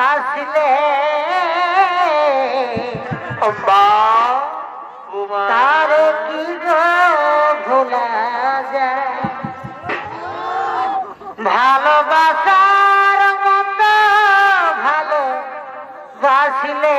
নিঃশ্বাস তার কি ভোলা যায়। ভালোবাসার মতো ভালো বাসিলে